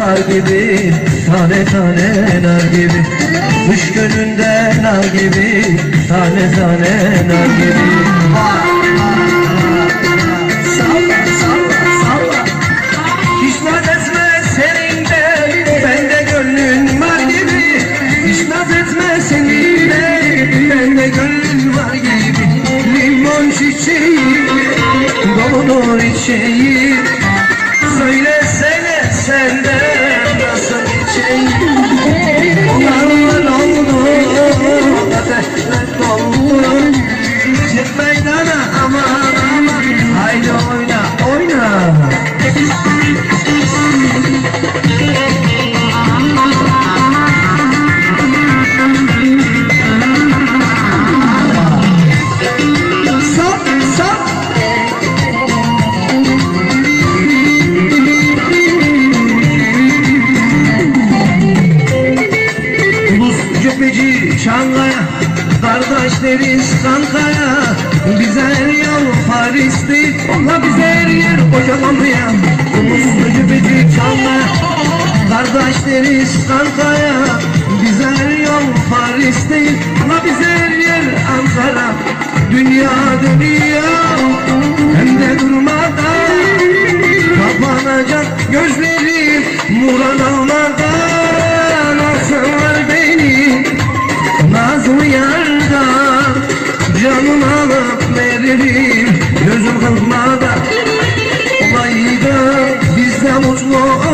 kar gibi Tane tane nar gibi. Kış gününde nar gibi Tane tane nar gibi. Salla salla salla. Hiç etme senin de gönlün var gibi. Hiç etme senin de gönlün var gibi. Limon çiçeği Doludur içeği Şangay'a Kardeşleriz kankaya Bize her yol Paris'ti. Valla bize her yer kocamanlıya Ulus cübbeci Şangay'a Kardeşleriz kankaya Bize her yol Paris'ti. Valla bize her yer Ankara. Dünya dönüyor. Hem de durmadan Kapanacak gözlerim Muran almadan Canım alıp veririm Gözüm kırpmada Olayda biz de mutlu